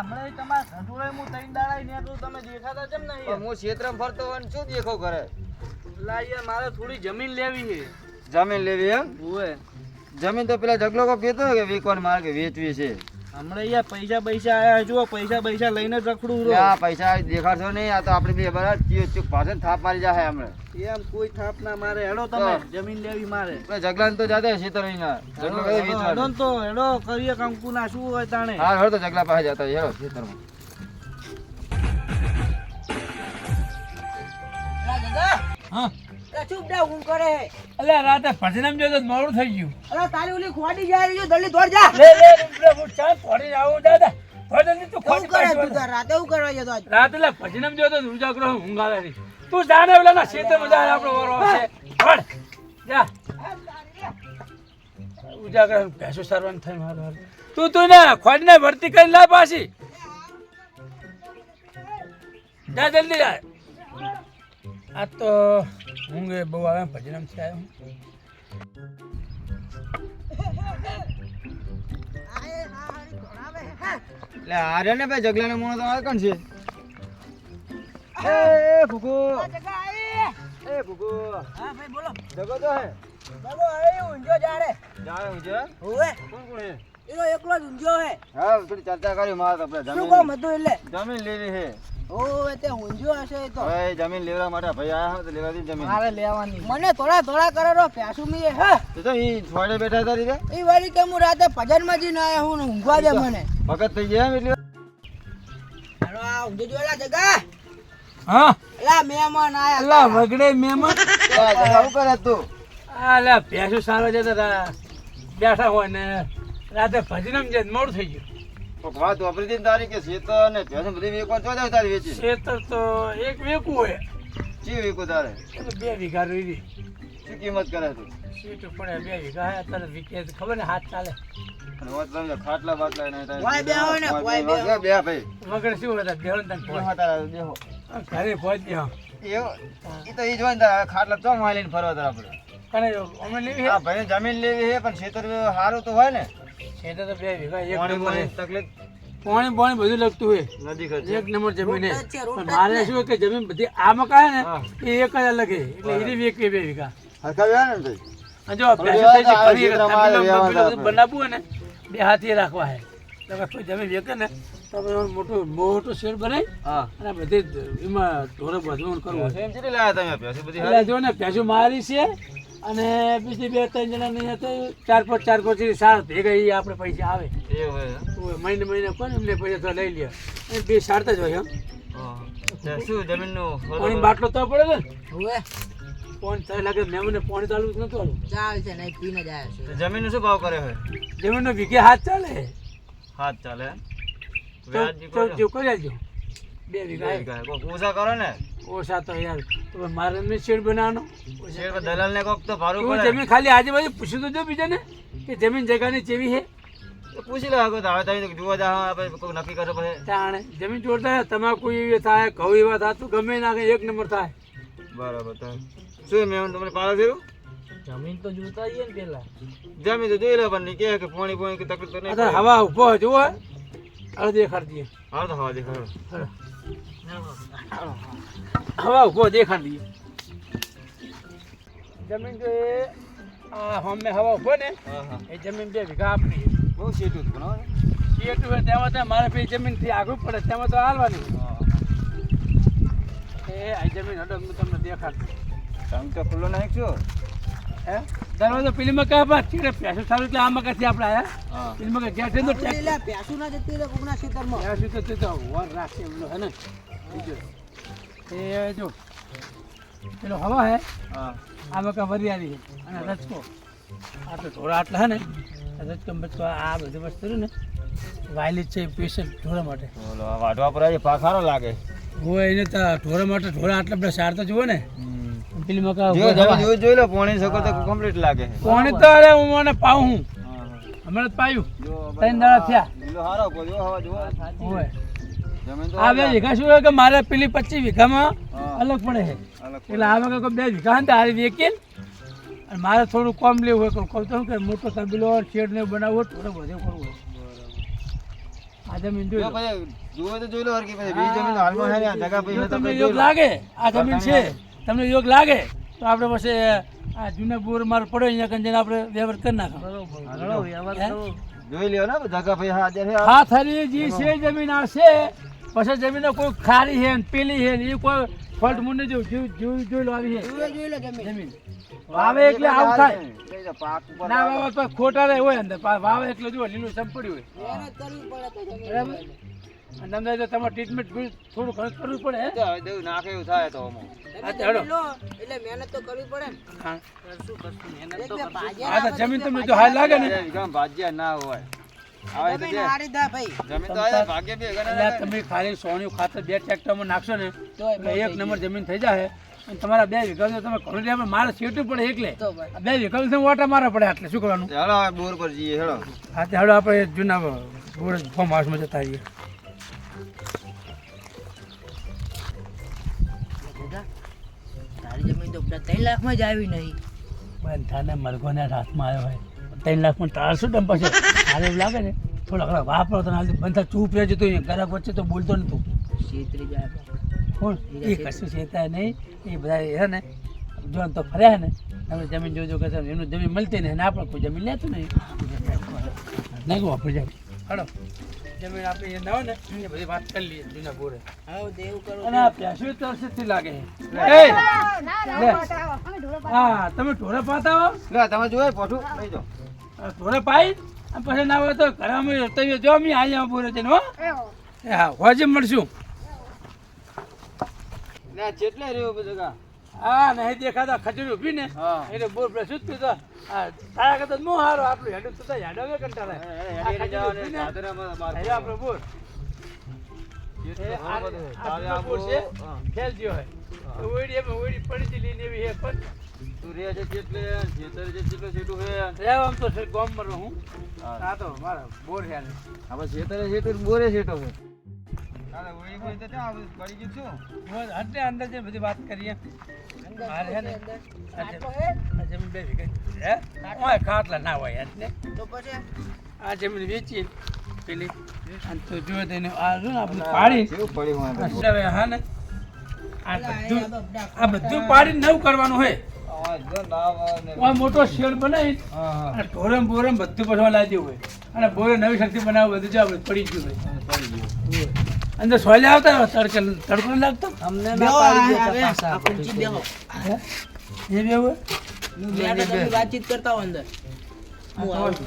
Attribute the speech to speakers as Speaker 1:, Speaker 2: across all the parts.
Speaker 1: હમણાં તમારા હું ત્રણ દાડા નીકળું તમે દેખાતા કેમ નહીં?
Speaker 2: હું ક્ષેત્રમાં ફરતો હોય શું દેખો કરે?
Speaker 1: લા મારે થોડી જમીન લેવી છે.
Speaker 2: જમીન લેવી એમ? જમીન તો પેલા જગલો કો કહેતો કે વેચવાની મારે કે વેચવી છે.
Speaker 1: હમણાં યાર પૈસા પૈસા આયા જુઓ પૈસા પૈસા લઈને જ રખડું
Speaker 2: આ પૈસા દેખાડશો નહીં આ તો આપણે બે બરાબર ચીયો ચૂક પાછળ થાપ મારી જાય હમણાં.
Speaker 1: એમ કોઈ થાપ ના મારે. હેડો તમે જમીન લેવી મારે.
Speaker 2: જગલાને તો જાતે ક્ષેત્ર ના
Speaker 1: હેડો તો હેડો કરીએ કંકુ ના શું હોય તાણે.
Speaker 2: હા હેડો તો જગલા પાસે જતા હેડો ખેતરમાં
Speaker 3: હા.
Speaker 4: ચૂપ જા હું કરે.
Speaker 3: અલ્યા રાતે ભજનમ જો તો મોડું થઈ ગયું.
Speaker 4: અરે તારી ઓલી ખોડી જાય રહી દલી દોડ જા.
Speaker 3: લે લે હું ચા ફોડી આવું દાદા. ભજન તું
Speaker 4: એવું
Speaker 3: ખોટી
Speaker 4: કરે તું રાતે હું કરવા જતો આજ.
Speaker 3: રાતે લે ભજનમ જો તો ઉજાગરો ઊંઘ આવે રહી તું જાને ઓલા ના ક્ષેત્રમાં જા આપણો વરો છે. ભણ જા. ઉજાગર ભેંસો સારવાનું થાય મારું. તું તું ને ખોડીને ભરતી કરી લા પાછી. જા જલ્દી જા. આ તો ઊંઘ બહુ આવે ભજનમથી આવ્યો
Speaker 2: એટલે આરે ને ભાઈ જગલાનો મોણો તો કોણ છે? એ એ એ ભૂગુ.
Speaker 4: હા ભાઈ બોલો.
Speaker 2: જગો તો હે.
Speaker 4: બાબો અરે ઊંજો જા રે
Speaker 2: જાવે હું છે
Speaker 4: હોવે.
Speaker 2: કોણ કોણ હે?
Speaker 4: એનો એકલો જ ઊંજો હે.
Speaker 2: હા થોડી ચર્ચા કરી માર તો આપણે
Speaker 4: શું કામ હતું એટલે?
Speaker 2: જમીન લેવી છે
Speaker 4: તે તો.
Speaker 2: જમીન લેવા માટે ભાઈ આયા હોય તો લેવા દી જમીન.
Speaker 1: મારે લેવાની.
Speaker 4: મને થોડા થોડા કરો રો પ્યાસું મી હા.
Speaker 2: તો તો ઈ છોડે બેઠા હતા રીતે
Speaker 4: એ વાળી કે હું રાતે ભજનમાં જઈને આયા હું ને ઊંઘવા દે મને.
Speaker 2: ભગત થઈ ગયા એમ એટલી.
Speaker 4: હાલો આ ઊંઝો જોયેલા જગા.
Speaker 3: હા?
Speaker 4: એલા મહેમાન આયા
Speaker 3: વગડે મહેમાન?
Speaker 2: આવું કરે તું?
Speaker 3: અલ્યા ભેંસો સારવા જતા હતા બેઠા હોય ને રાતે ભજનમ જે મોડું થઈ ગયું.
Speaker 2: તો વાત વાપરી હતી તારી કે શેતર ને ભેંસ બધી વેકો તો જાવ તારી વેચી.
Speaker 3: શેતર તો એક વેકું હોય.
Speaker 2: ચી વેકો તારે?
Speaker 3: એ બે વીઘા રહી
Speaker 2: શું કિંમત કરે તું?
Speaker 3: સીટ પડે બે વીઘા હે અત્યારે વીકે ખબર ને હાથ ચાલે.
Speaker 2: અને ખાટલા બાટલા તારે.
Speaker 4: બે ને, બે
Speaker 2: ભાઈ
Speaker 3: વગર શું હતા બેહો ને.
Speaker 2: તારા, બેહો.
Speaker 3: ઘરે ગયો
Speaker 2: તો ઈ જ હોય તારે, ખાટલા તો માય લઈને ફરવા તારે આપણે.
Speaker 3: કને અમે લેવી
Speaker 2: આ ભાઈને જમીન લેવી છે પણ ખેતર સારું તો હોય ને.
Speaker 3: ખેતર તો બે વીઘા એક નંબર
Speaker 2: તકલીફ.
Speaker 3: પાણી પાણી બધું લગતું હોય.
Speaker 2: નજીક જ
Speaker 3: એક નંબર જમીન
Speaker 4: છે,
Speaker 3: પણ મારે શું કે જમીન બધી આ મકાન ને એ એક જ અલગ હે એટલે વેકવી બે વીઘા.
Speaker 2: હરખા વ્યા ને ભાઈ?
Speaker 3: અને જો ભેંસો થઈ છે,
Speaker 2: ફરી
Speaker 3: તબેલો બધું બનાવવું હોય ને બે હાથી રાખવા હે એટલે કોઈ જમીન વેકે ને તો આપણે એમાં મોટું મોટો શેડ બનાવી
Speaker 2: હા.
Speaker 3: અને બધી જ એમાં ઢોરે બધું કરવું છે.
Speaker 2: એમ કેટલી લાયા તમે? પૈસા બધી
Speaker 3: એટલે જો ને ભેંસો મારી છે અને બીજી બે ત્રણ જણા નહીં તો ચાર પાંચ ચાર પાંચની સાર ભેગા એ આપણે પૈસા આવે. મહિને મહિને કોણ એમને પૈસા તો લઈ લે. અને બે સારતા જ હોય એમ.
Speaker 2: હા. તે શું જમીનનું
Speaker 3: પાણી બાટલો તો પડે ને?
Speaker 4: હોવે.
Speaker 3: પાણી થાય લાગે મેમને પાણી ચાલુ જ નતું આલું
Speaker 4: ચાલ છે નહીં પીને જ
Speaker 2: આવ્યો જમીનનો શું ભાવ કરે હોય?
Speaker 3: જમીનનો વીઘે હાથ ચાલે.
Speaker 2: હાથ ચાલે વ્યાજ
Speaker 3: જો કરી આવજો બે વીઘા.
Speaker 2: ઓછા કરો ને?
Speaker 3: ઓછા તો યાર. તો મારે એમને શેડ બનાવવાનો?
Speaker 2: પર દલાલને કોક તો ભાડું પડે.
Speaker 3: જમીન ખાલી આજુબાજુ પૂછી તો જો બીજાને કે જમીન જગાની ચેવી છે?
Speaker 2: તો પૂછી લો આગળ તો હવે તમે જોવા જાઓ આપણે કોઈ નક્કી કરો પડે.
Speaker 3: જાણે જમીન જોડતા તમારે કોઈ એવી થાય ઘઉં એવા થાય તું ગમે નાખે એક નંબર થાય.
Speaker 2: બરાબર થાય શું મેં તમને પાડો થયું
Speaker 1: જમીન તો જોતા આવીએ ને પેલા.
Speaker 2: જમીન તો જોઈ લે પણ કે કે પાણી પાણી કે તકલીફ તો નહીં
Speaker 3: હવા ઊભો જોવો હવે દેખાડી હા
Speaker 2: હાલ તો હવા દેખાડો
Speaker 3: હવા ઊભો દેખાડી દઈએ જમીન જો એ આ હમે હવા ઊભો ને એ જમીન બે વીઘા આપણી
Speaker 2: બહુ સેટું હતું
Speaker 3: સેટું હોય તેમાં તો મારે પછી જમીનથી આગળ પડે તેમાં તો હાલવાની. એ આ જમીન હડો હું તમને દેખાડું
Speaker 2: તમે તો ખુલ્લો નાખ્યો છો.
Speaker 3: હે? દરવાજો પેલીમાં કહે બા તીરે પેસું સારું એટલે આમાં કાથી આપણે આયા
Speaker 2: પેલી
Speaker 3: માં કહે તો
Speaker 4: આપણે લે ના જતી રે કોકના ખેતરમાં.
Speaker 3: સુધી તો તે તો વર રાખે એમનો હે ને? એ જો પેલો હવા હે આમાં કાં વરિયાળી છે. અને રચકો આ તો ઢોળા આટલા હે ને રચકો બચકો આ બધું વસ્તુ ને વાયલી છે પેશન્ટ ઢોળા માટે.
Speaker 2: વાઢવા પર આજે પાક સારો લાગે.
Speaker 3: હોય એને તો ઢોળા માટે ઢોળા આટલા બધા સાર તો જુઓ ને. પેલી મકા
Speaker 2: જોઈ જોઈ લો પાણી શકો તો કમ્પ્લીટ લાગે.
Speaker 3: પોણી તો અરે હું મને પાઉં હું. હમણાં પાયું. ત્રણ દાડા થયા.
Speaker 2: સારો જો હવા જો
Speaker 3: હોય આ બે વીઘા શું કે મારે પેલી પચીસ વીઘામાં અલગ પડે છે. એટલે આ વખતે બે વીઘા ને તારી વેચી અને મારે થોડું કોમ લેવું હોય કહું તો કે મોટો તબેલો શેડ ને બનાવવો થોડો બધું કરવું હોય. આ જમીન જોઈ
Speaker 2: જો
Speaker 3: લો.
Speaker 2: પછી જુઓ તો જોઈ લો હરકી પછી બીજી જમીન હાલમાં છે ને આ જગા પછી
Speaker 3: તમને યોગ લાગે? આ જમીન છે. તમને યોગ લાગે? તો આપણે પછી આ જૂના બોર મારો પડ્યો અહીંયા જઈને આપણે વ્યવહાર કરી નાખો.
Speaker 2: જોઈ લ્યો ને જગા ભાઈ હા
Speaker 3: હા થરી જે છે જમીન આ છે. પછી જમીન કોઈ ખારી છે ને પેલી છે એ કોઈ ફોલ્ટ મૂને જો જોઈ જોઈ જોઈ લો આવી છે.
Speaker 4: જોઈ જોઈ લો જમીન.
Speaker 3: જમીન. વાવે એટલે આવું થાય. ના વાવે. તો ખોટા રહે હોય અંદર. વાવે એટલે જો લીલું સંપડ્યું હોય. અને તમને જો તમારે ટ્રીટમેન્ટ થોડું ઘણું કરવું પડે હે?
Speaker 2: તો હવે દેવું નાખે એવું થાય તો.
Speaker 4: જમીન લો એટલે મહેનત તો કરવી પડે ને.
Speaker 3: હા.
Speaker 1: કરશું કરશું? મહેનત તો
Speaker 4: બે
Speaker 1: કરશું.
Speaker 4: ભાજ્યા
Speaker 3: હા તો જમીન તમને જો હાલ લાગે ને.
Speaker 2: ભાજ્યા ના હોય. ના
Speaker 3: એટલે
Speaker 2: ને.
Speaker 3: તમે ખાલી સોનું ખાતર બે ટ્રેક્ટરમાં નાખશો ને
Speaker 4: તો
Speaker 3: એક નંબર જમીન થઈ જાય અને તમારા બે વિકલ્પ તો તમે ઘણું લેવા મારે સેટું પડે એકલે.
Speaker 4: તો
Speaker 3: બે વિકલ્પ તો ઓટા મારા પડે એટલે શું કરવાનું?
Speaker 2: હેડો બોર પર જઈએ હેડો
Speaker 3: હા તે હવે આપણે જૂના બોર ફોર્મ હાઉસમાં જતા
Speaker 4: આવીએ. તારી જમીન તો ત્રણ લાખમાં જ આવી નહીં.
Speaker 3: બંધાને મરઘોના હાથમાં આવ્યો હોય. ત્રણ લાખ પણ શું ડંપ છે હારે એવું લાગે ને થોડા ઘણા વાપરો તો હાલ બંધ ચૂપ રહેજો તો ગરાક વચ્ચે તો બોલતો નતો
Speaker 4: છેતરી જાય
Speaker 3: કોણ એ કશું છેતા નહીં એ બધા હે ને જો તો ફર્યા ને તમે જમીન જોજો કે એનું જમીન મળતી નહીં ને આપણે કોઈ જમીન લેતું નહીં નહીં કહું આપણે જાય હડો જમીન આપણે એ ના ને એ બધી વાત કરી લઈએ જૂના બોરે
Speaker 4: હવે દેવું કરો
Speaker 3: અને આ પ્યાસું તો લાગે એ હા તમે ઢોરા પાતા હો
Speaker 2: લે તમે જોયે પોઠું લઈ જાઓ
Speaker 3: ઢોરા પાઈ પછી ના હોય તો ઘરમાં તમે જો અમે અહીંયા બોરે છે હો. એ હા હોજે મળશું.
Speaker 2: ના જેટલે રહ્યો બધું કા
Speaker 3: હા નહીં દેખાતા ખજૂરી ઊભી ને
Speaker 2: હા.
Speaker 3: એટલે બોર શું તું તો તારા કરતા નો હારો આપણું હેડું તું હેડો કંટાળે આપણે જૂનો બોર ખેલ જ્યો હે. તો ઓયડી એમાં ઓયડી પડી હતી લઈને એવી હે પણ.
Speaker 2: તું રે છે જેટલે ખેતર છે જેટલે છેટું
Speaker 3: આમ તો છે ગામમાં રહું આ તો મારા બોર છે આને.
Speaker 2: હવે ખેતરે છેટું બોરે છેટો છે અરે ઓય કોઈ તો પડી ગયું શું?
Speaker 3: બોલ, અંદર બધી વાત કરીએ. ને. આ
Speaker 4: આટલો
Speaker 3: જમીન-
Speaker 4: હે?
Speaker 3: આ જમીન બે વીઘા હે? ઓય ખાટલા ના હોય આ જમીન વેચી પેલી. અને તો જો તેને આ જો ને આપણે પાડી? હવે હા ને આ બધું આ બધું પાડી નવું કરવાનું હોય.
Speaker 2: આ જો નાવ ને-
Speaker 3: આ મોટો શેડ બનાવી. અને ઢોરમ બોરમ બધું પડવા લાવી હોય. અને બોરે નવી શક્તિ બનાવવું બધું જો આપણે પડી ગયું હોય. અંદર સોયલા આવતા હોય, તડકે તડકો લાગતો?
Speaker 1: અમને?
Speaker 3: એ બી
Speaker 4: વાતચીત કરતા હોય અંદર હું આવું.
Speaker 2: ઘરનું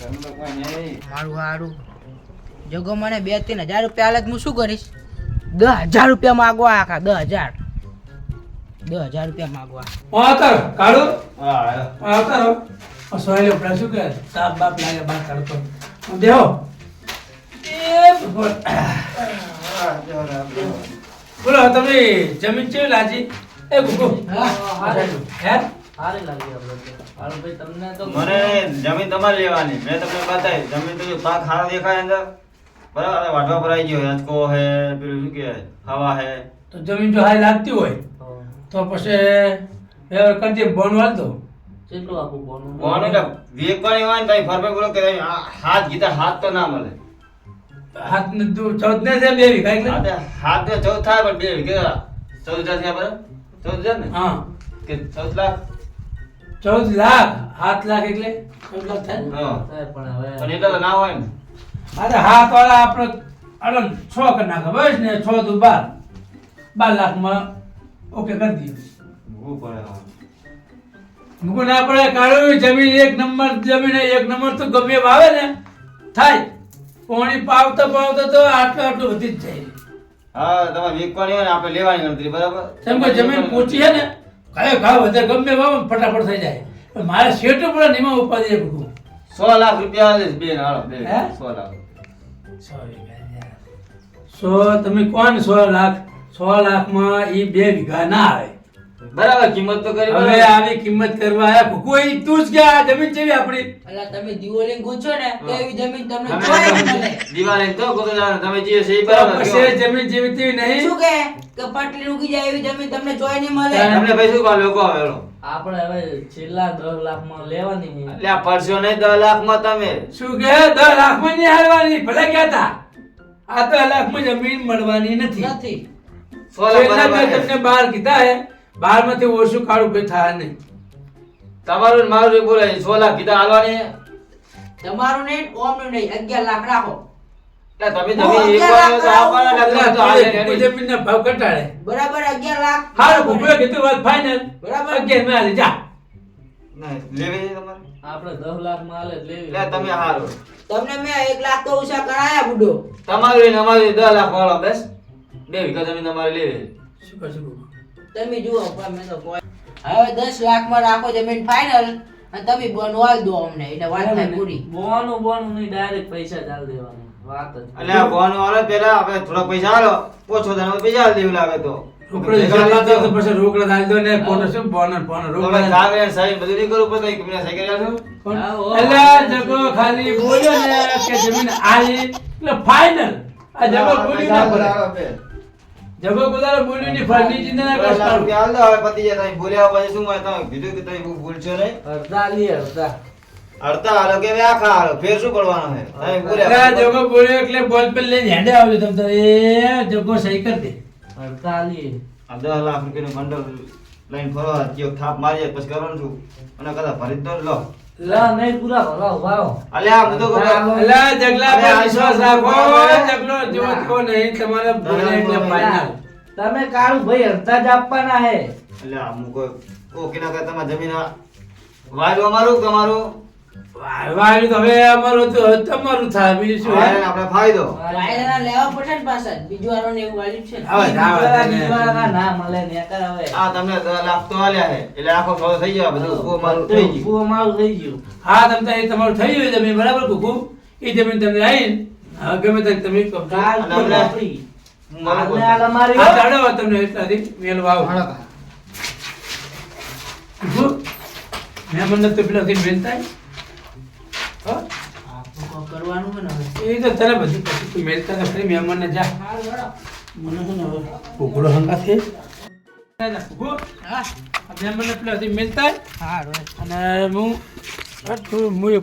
Speaker 2: તો કોઈ નહીં.
Speaker 4: મારું હારું. જગો મને બે ત્રણ હજાર રૂપિયા હાલે હું શું કરીશ? દસ હજાર રૂપિયા માગવા આખા દસ હજાર. દસ હજાર રૂપિયા માગવા
Speaker 3: આવતા રહો, કાઢો?
Speaker 2: હા, હા.
Speaker 3: આવતા રહો આ સોયલે આપણે શું કહે? સાપ બાપ લાગે બાર કાઢતો ભગવાન બોલો. તમે જમીન છે લાજી? એ ગુગુ. હે?
Speaker 1: સારી લાગી આપણે તમને તો
Speaker 2: મને જમીન તમારે લેવાની. મેં તમને બતાવી. જમીન તો પાક સારો દેખાય અંદર. બરાબર? વાઢવા પર આવી ગયો હિંચકો હે પેલું શું કહેવાય? હવા હે
Speaker 3: તો જમીન જો હારી લાગતી હોય તો પછી વ્યવહાર કરજે બોન વાળ દો.
Speaker 1: કેટલું આપું બોનું?
Speaker 2: કોણ એટલે વેકવાની હોય ને તો ફરફે બોલો કે આ હાથ કીધા હાથ તો ના મળે.
Speaker 3: હાથ ને ચૌદ ને છે બે વીઘા
Speaker 2: હાથ ને ચૌદ થાય પણ બે વીઘે ચૌદ હજાર થયા બરાબર? ચૌદ હજાર ને?
Speaker 3: હા.
Speaker 2: કે ચૌદ લાખ?
Speaker 3: ચૌદ લાખ સાત લાખ એટલે ચૌદ લાખ થાય? ને?
Speaker 2: હા.
Speaker 1: થાય પણ હવે.
Speaker 2: પણ તો ના હોય ને.
Speaker 3: અરે હાથ વાળા આપણે અરે છ કરી નાખે. બસ ને છ તો બાર. બાર લાખમાં ઓકે કરી દઈએ.
Speaker 2: પડે.
Speaker 3: મૂકું ના પડે કાઢો જમીન એક નંબર જમીન એક નંબર તો ગમે એમ આવે ને થાય. પોણી પાવતા પાવતા તો આટલું આટલું વધી જ જાય.
Speaker 2: હા તમે વેકવાની હોય ને આપણે લેવાની ગણતરી બરાબર?
Speaker 3: કેમ કે જમીન પોચી છે ને કયો ઘા વધારે ગમે એમ ફટાફટ થઈ જાય. પણ મારે શેઠું પણ એમાં ઉપાધિ બધું
Speaker 2: સો લાખ રૂપિયા આલે બે ને હાલો બે
Speaker 3: હે?
Speaker 2: સો લાખ
Speaker 3: સો તમે કોણ સો લાખ? સો લાખમાં એ બે વીઘા ના આવે.
Speaker 2: બરાબર કિંમત તો કરી
Speaker 3: હવે
Speaker 2: બરાબર.
Speaker 3: આવી કિંમત કરવા આયા કોઈ તું જ કે આ જમીન ચેવી આપણી?
Speaker 4: અલા તમે દિવાળી ગુંચો ને તો એવી જમીન તમને
Speaker 2: તો
Speaker 4: નહીં
Speaker 2: દિવાળી તો ગોતો જવાનું. તમે જે છે એ બરાબર છે
Speaker 3: જમીન જેવી તેવી નહીં?
Speaker 4: શું કે? કે પાટલી ઉગી જાય એવી જમીન તમને જોઈ નહીં મળે?
Speaker 2: તમને ભાઈ શું કા લોકો આવેલો
Speaker 1: આપણે હવે છેલ્લા દસ લાખમાં લેવાની છે.
Speaker 2: એટલે આ પડશો લાખમાં તમે.
Speaker 3: શું કે? દસ લાખમાં નહીં હારવાની ભલે કહેતા આ 10 લાખમાં જમીન મળવાની નથી.
Speaker 4: નથી.
Speaker 2: લાખ
Speaker 3: મેં. તમને બાર કીધા હે. બારમાંથી ઓછું કાળું કઈ થાય નહીં.
Speaker 2: તમારું ને મારું બોલાય સો લાખ કીધા હાલવાની?
Speaker 4: તમારું નહીં ઓમનું નહીં અગિયાર લાખ રાખો.
Speaker 2: એટલે તમે
Speaker 4: હું
Speaker 2: જમીન
Speaker 4: અગિયાર
Speaker 2: આપવાના લગ્ન તો હાલે
Speaker 3: કોઈ ભાવ ઘટાડે.
Speaker 4: બરાબર અગિયાર લાખ.
Speaker 3: હારું ભૂપે કીધું વાત ફાઇનલ
Speaker 4: બરાબર.
Speaker 3: અગિયારમાં હાલી જા.
Speaker 2: લેવી છે તમારે?
Speaker 1: આપણે દસ લાખમાં હાલે જ લેવી.
Speaker 2: એટલે તમે હારો.
Speaker 4: તમને મેં એક લાખ તો ઓછા કરાયા બુડો.
Speaker 2: તમારું ને અમારું દસ લાખ વાળો બસ. બે વીઘા જમીન તમારે લેવી
Speaker 3: શું કરશું?
Speaker 4: તમે જુઓ પણ મેં તો કોઈ હવે દસ લાખમાં રાખો જમીન ફાઇનલ અને તમે બનવાલ દો અમને એટલે વાત થાય પૂરી.
Speaker 1: બોનું બોનું નહીં ડાયરેક્ટ પૈસા ચાલ દેવાનું. વાત
Speaker 2: એટલે આ વાળો પેલા આપણે થોડા પૈસા ઓછો પૈસા દેવું લાગે તો.
Speaker 3: ખાલી બોલ્યો ને કે જમીન આલી. એટલે આ જગો બોલી ના પડે જગો ગુદારો બોલ્યું નહીં ફળ ચિંતા ના
Speaker 2: પતી જાય તમે બોલ્યા પછી શું હોય? તમે કીધું કે તમે બહુ ભૂલશો નહીં.
Speaker 1: અડધા લઈએ અડધા.
Speaker 2: અડધા હાલો કે હાલો? ફેર શું કરવાનો છે? તમે બોલ્યા
Speaker 3: એટલે જગો બોલ્યો એટલે બોલ પર લઈને હેડે આવજો તમ તારે એ જગો સહી કરી દે.
Speaker 1: અડધા
Speaker 2: આ દસ લાખ રૂપિયાનું બંડલ લઈને ફરો થાપ મારી પછી કરવાનું છું અને કદાચ ભરી જ લો.
Speaker 1: લા નહીં પૂરા ભરાવો ભાવ
Speaker 2: અલ્યા આ બધું ખબર-
Speaker 3: જગલા પર વિશ્વાસ રાખો જગલો જો તો નહીં તમારે બોલે એટલે ફાઇનલ
Speaker 1: તમે કાળું ભાઈ અડધા જ આપવાના હે.
Speaker 2: અલ્યા અમુક ઓકે ના કરે જમીન વાયરું અમારું તમારું?
Speaker 3: વાયુ તો હવે અમારું તો તમારું થાય બીજું શું હે?
Speaker 2: આપણે ફાયદો.
Speaker 4: વાયદાના લેવા પડશે ને પાછા બીજું વાળો ને એવું વાળ્યું છે
Speaker 3: હવે જાવા દે ને.
Speaker 1: બીજવાળા ના મળે ને કર હવે.
Speaker 2: આ તમને દસ આલ્યા છે. એટલે આખો સોદો થઈ જાય બધું ઉભું અમારું થઈ ગયું.
Speaker 1: ઉભું અમારું થઈ ગયું.
Speaker 3: હા તમ તારે તમારું થઈ ગયું જમીન બરાબર કુકુ? એ જમીન તમને આવી હવે ગમે તે તમે
Speaker 1: કાલ
Speaker 2: મને
Speaker 3: તમને એટલાથી મેં તો
Speaker 4: કરવાનું હોય ને
Speaker 3: એ તો તને બધું પછી તું મહેમાનને જા મને છે ને હવે કુકડો હંગા છે
Speaker 4: હા
Speaker 3: મહેમાનને પેલા થી મેલતા અને હું હું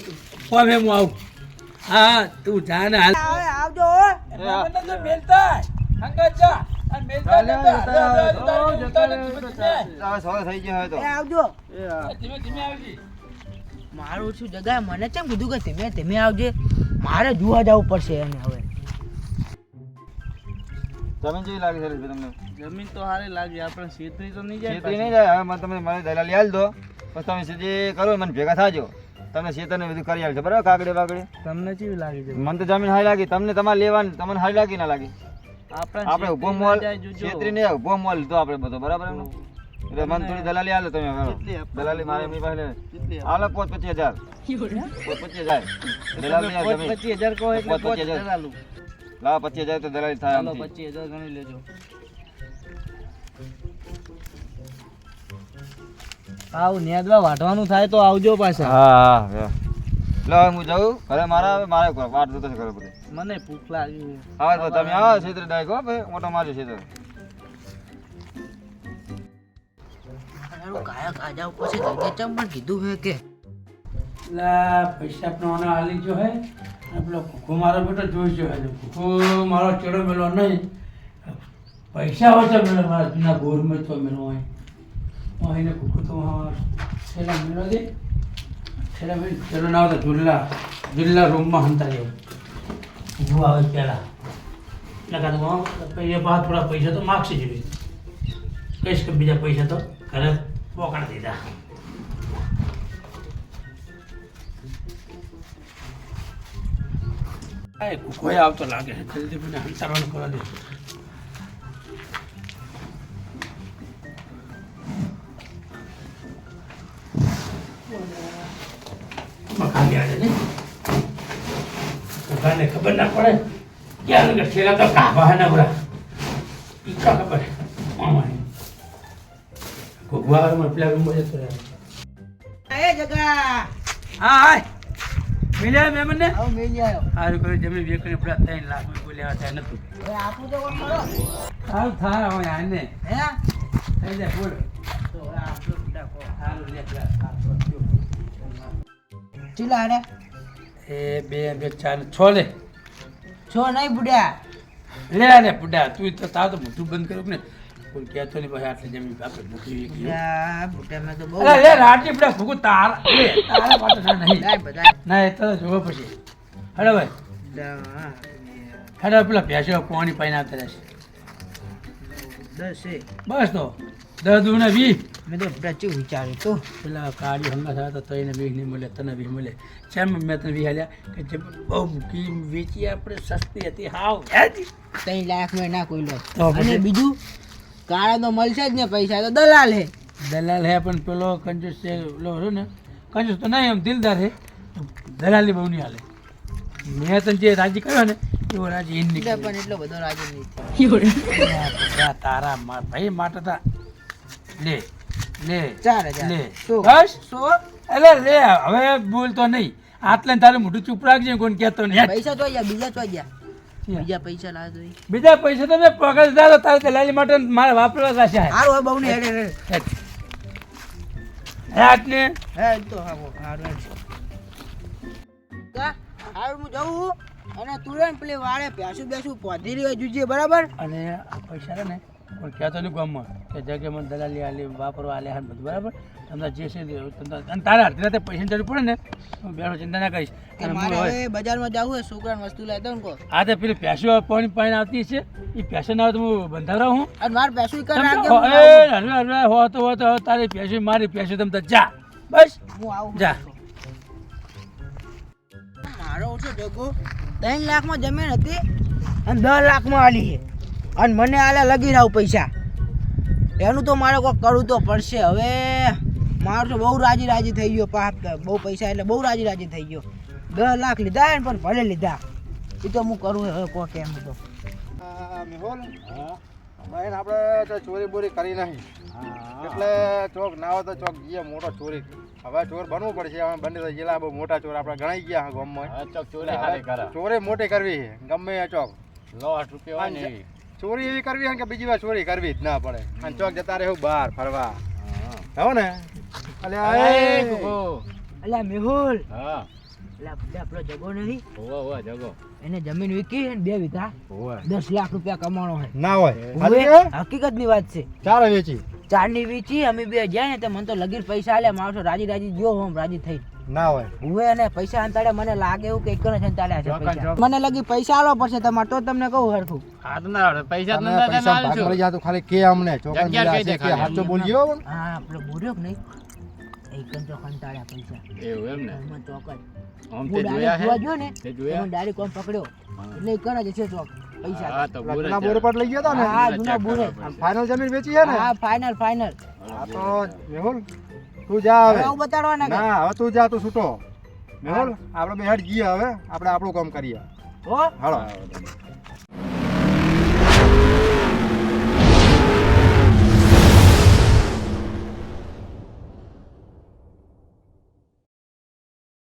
Speaker 3: કોમે હું આવું હા તું જા ને હાલ
Speaker 4: આવજો
Speaker 3: મહેમાનને મેલતા હંગા જા
Speaker 4: આવજો
Speaker 3: ધીમે ધીમે આવજે
Speaker 4: મારું શું જગા મને કેમ કીધું કે ધીમે ધીમે આવજે. મારે જોવા જવું પડશે એને હવે.
Speaker 2: જમીન જેવી લાગે છે તમને?
Speaker 1: જમીન તો સારી લાગી આપણે છેતરી તો નહીં જાય
Speaker 2: છેતરી નહીં જાય? હવે મને તમે મારી દલાલી આલ દો. પછી તમે સીધી કરો મને ભેગા થાજો. તમને છેતર ને બધું કરી આવશે બરાબર? કાગડે બાગડે
Speaker 1: તમને કેવી લાગે છે
Speaker 2: મને તો જમીન હારી લાગી. તમને તમારે લેવાની તમને હારી લાગી ના લાગી?
Speaker 1: આપણે
Speaker 2: આપણે
Speaker 1: ઊભો
Speaker 2: મોલ છેતરી નહીં ઊભો મોલ લીધો આપણે બધો બરાબર એમનો મને થોડી દલાલી આલો તમે? દલાલી મારે એમની પાસે આલો પોચ પચીસ હજાર. પોચ પચીસ હજાર. દલાલી.
Speaker 1: પચીસ હજાર કહો એટલે
Speaker 2: પોચ
Speaker 1: પોચ
Speaker 2: હજાર.
Speaker 1: દલાલું.
Speaker 2: પચીસ હજાર તો દલાલી થાય
Speaker 1: પચીસ હજાર ગણી લેજો. આવું નેદવા વાટવાનું થાય તો આવજો પાછા.
Speaker 2: હા હા હા. લો હું જાઉં. ઘરે મારા મારે વાટ જોતો છે ઘરે બધે.
Speaker 1: મને ભૂખ લાગી.
Speaker 2: તમે આવો છેતરી ડાયક મોટો મારજો છેતર
Speaker 4: કાયા કાજા પછી તને ચમ પણ કીધું હે કે?
Speaker 3: લા, પૈસા પ્રમાણે આલી ગયો હે. પેલો કુકુ મારો બેટો જોઈ જો હે. ભૂખો મારો ચેડો મેલો નહીં. પૈસા હોય તો મેળો મારા જૂના ગોરમાં તો મેળો હોય હું આવીને કુકુ તો છેલ્લા મેળો દે છેલ્લા મેળ ચેડો ના આવે તો જુલ્લા જુલ્લા રૂમમાં હંતા જેવું હું આવે પહેલાં એટલે કાં તો એ બહાર થોડા પૈસા તો માગશે જેવી કહીશ કે બીજા પૈસા તો ઘરે પોકાડી દીધા કોઈ આવતો લાગે જલ્દી મને હંતાવાનું કરવા દે ખબર ના પડે ક્યાં ઠેલા તો કાપા હે ને બરા ખબર હા હાય. મિલ્યા મેં મને
Speaker 4: આવ આવ્યો.
Speaker 3: સારું કર્યું જમીન વેકરી ત્રણ લાખ બોલ્યા હતા નતું.
Speaker 4: હવે આપું તો કોણ કરો?
Speaker 3: સારું થાય હવે આને.
Speaker 4: હે?
Speaker 3: થઈ જાય બોલ.
Speaker 4: તો હવે આપજો ડાકો.
Speaker 3: સારું લે.
Speaker 4: ચીલા
Speaker 3: એ બે બે ચાર છ લે.
Speaker 4: છો નહીં બુડ્યા
Speaker 3: લે લે બુડા તું તો તાવ તો મોઢું બંધ કર્યું ને કોઈ કહેતો નહીં પછી આટલી જમીન આપણે મૂકી ગયું.
Speaker 4: બુડ્યા બુડ્યા મેં તો બહુ
Speaker 3: અરે રાટી બુડા ભૂગું તાર. તારા માટે ના નહીં.
Speaker 4: બધાય બધાય.
Speaker 3: ના એ તો જોવો પછી. હેડો ભાઈ. હેડો પેલા ભેંસો પાણી પાઈને આવતા રહેશે. બસ તો. દસ દુ ને વીસ.
Speaker 4: મેં તો બુડ્યા વિચાર્યું તું.
Speaker 3: પેલા કાળી હંગા થયા તો તઈને વીસ નહીં મળે તને વીસ મળે જેમ મેં તને વીસ હાલ્યા કે જે બહુ મૂકી વેચી આપણે સસ્તી હતી હાવ.
Speaker 4: ત્રણ લાખ મેં ના કોઈ લો
Speaker 3: તો
Speaker 4: અને બીજું? કાળા તો મળશે જ ને પૈસા તો દલાલ હે.
Speaker 3: દલાલ હે પણ પેલો કંજૂસ છે પેલો રહ્યો ને કંજૂસ તો નહીં એમ દિલદાર હે. દલાલી બહુ નહીં હાલે. મેં તને જે રાજી કર્યો ને એવો રાજી એમ નહીં
Speaker 4: પણ એટલો બધો રાજી નહીં.
Speaker 3: તારા મા- ભાઈ માટે તા. લે લે
Speaker 4: ચાર હજાર.
Speaker 3: લે? બસ
Speaker 4: સો?
Speaker 3: એટલે લે હવે બોલતો નહીં. આટલે તારું તારે મોઢું ચૂપ રાખજે કોણ કહેતો નહીં.
Speaker 4: પૈસા તો ગયા બીજા તો ગયા બીજા પૈસા લાવ તો
Speaker 3: બીજા પૈસા તો મેં પગાર દીધા તારે દલાલી માટે મારે વાપરવા થશે
Speaker 4: હારું હવે બહુ ને હેડે. હેડે.
Speaker 3: ને.
Speaker 4: હે તો હા હારું હેડ. કા? હારું હું જઉં અને તું રે પેલી વાળે ભેંસું બેસું પોધી રહ્યો જોજે બરાબર?
Speaker 3: અને આ પૈસા ને કોઈ કહેતો નહીં ગામમાં કે જગ્યાએ મને દલાલી આલી વાપરવા આલે હાલ બધું બરાબર? તમને જે છે અને તારે અડધી રાતે પૈસા જરૂર પડે ને હું બેઠો ચિંતા ના કરીશ. હું
Speaker 4: બજારમાં જવું હોય છોકરાને વસ્તુ લઈ દઉં
Speaker 3: આ તો પેલી પેશો પાણી પાણી આવતી છે. એ પેશન આવે તો હું બંધાવરા હું
Speaker 4: અને મારે નાખજે,
Speaker 3: તો-
Speaker 4: હું
Speaker 3: હો તો હો તો તારી પેશી મારી પેશી તમે જા. બસ.
Speaker 4: હું આવું.
Speaker 3: જા.
Speaker 4: મારો ઓછો જગો ત્રણ લાખમાં જમીન હતી. અને દસ લાખમાં આલી છે. અને મને આલે લગી રહું પૈસા. એનું તો મારે કોઈ કરવું તો પડશે. હવે મારો તો બહુ રાજી રાજી થઈ ગયો પાપ બહુ પૈસા એટલે બહુ રાજી રાજી થઈ ગયો. દસ લાખ લીધા ને પણ ભલે લીધા. એ તો હું કરું હવે કોઈ કેમ તો.
Speaker 5: મેહોલ. ભાઈ આપણે તો ચોરી બોરી કરી નહીં એટલે ચોક ના હોય તો ચોક જઈએ મોટો ચોરી. હવે ચોર બનવું પડશે. હવે બંને તો જિલ્લા બહુ મોટા ચોર. આપણે ગણાઈ ગયા ગામમાં. ચોરી મોટી કરવી છે. ગમે રૂપિયા હોય અને ચોરી એવી કરવી કે બીજી વાર ચોરી કરવી જ ના પડે. અને ચોક જતા રહેવું બહાર ફરવા. હો ને? અલે એ.
Speaker 4: અલ્યા મેહુલ. હા. આપણો જગો નથી. એને જમીન વિકી બે વીઘા. દસ લાખ રૂપિયા કમાણો છે.
Speaker 5: ના હોય.
Speaker 4: હકીકતની વાત છે.
Speaker 5: ચાર વેચી.
Speaker 4: ચારની વીચી અમે બે જાય ને તો મને તો લગીર પૈસા આલ્યા માણસો રાજી રાજી ગયો હોમ રાજી થઈ
Speaker 5: ના હોય.
Speaker 4: હુએ અને પૈસા અંતાડે મને લાગે એવું કે એક જ અંતાડ્યા છે પૈસા. મને લગી પૈસા આલો પડશે તમારે તો તમને કહું હરખું.
Speaker 5: તમે પૈસા ભાગ મળી જાય ખાલી કે અમને ચોકન મિલા છે કે હાચો બોલજો
Speaker 4: હા આપણે બોલ્યો કે નહીં? એક જ અંતાડ્યા પૈસા. એમાં ચોક જ હું ડાયરેક્ટ જોવા ગયો ને તો ડાયરેક્ટ કોમ પકડ્યો. એટલે એક જ છે ચોક પૈસા.
Speaker 5: જૂના બોર પર લઈ ગયા તા ને?
Speaker 4: હા જૂના બોરે.
Speaker 5: ફાઇનલ જમીન વેચી છે ને?
Speaker 4: હા ફાઇનલ ફાઇનલ
Speaker 5: આ તો મેહુલ તું જા હવે.
Speaker 4: હું બતાડવાના કે?
Speaker 5: ના હવે તું જા તું છૂટો. આપણે બે હેડ જઈએ હવે. આપણે આપણું કામ કરીએ.
Speaker 4: હો?
Speaker 5: હાલો.